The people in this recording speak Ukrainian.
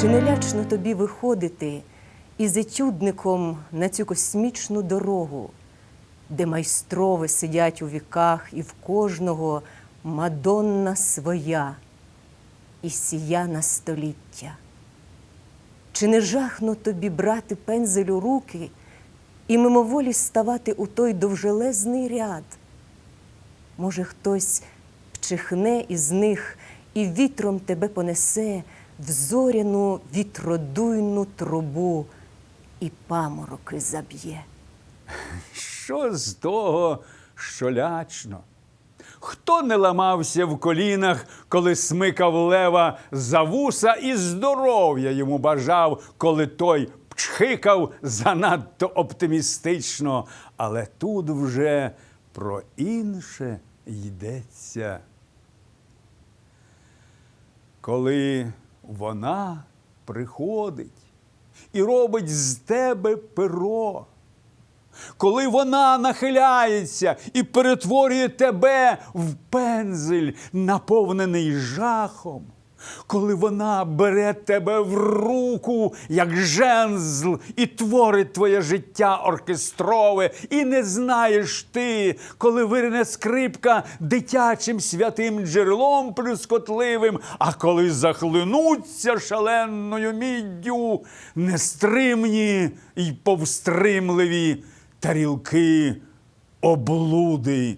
Чи не лячно тобі виходити із етюдником на цю космічну дорогу, де майстрови сидять у віках, і в кожного мадонна своя і сія на століття? Чи не жахно тобі брати пензель у руки і мимоволі ставати у той довжелезний ряд? Може, хтось вчихне із них і вітром тебе понесе в зоряну вітродуйну трубу і памороки заб'є. Що з того, що лячно? Хто не ламався в колінах, коли смикав лева за вуса і здоров'я йому бажав, коли той пчхикав занадто оптимістично, але тут вже про інше йдеться. Коли вона приходить і робить з тебе перо, коли вона нахиляється і перетворює тебе в пензель, наповнений жахом, коли вона бере тебе в руку, як жензл, і творить твоє життя оркестрове, і не знаєш ти, коли вирине скрипка дитячим святим джерелом плюскотливим, а коли захлинуться шаленою міддю, нестримні й повстримливі тарілки облуди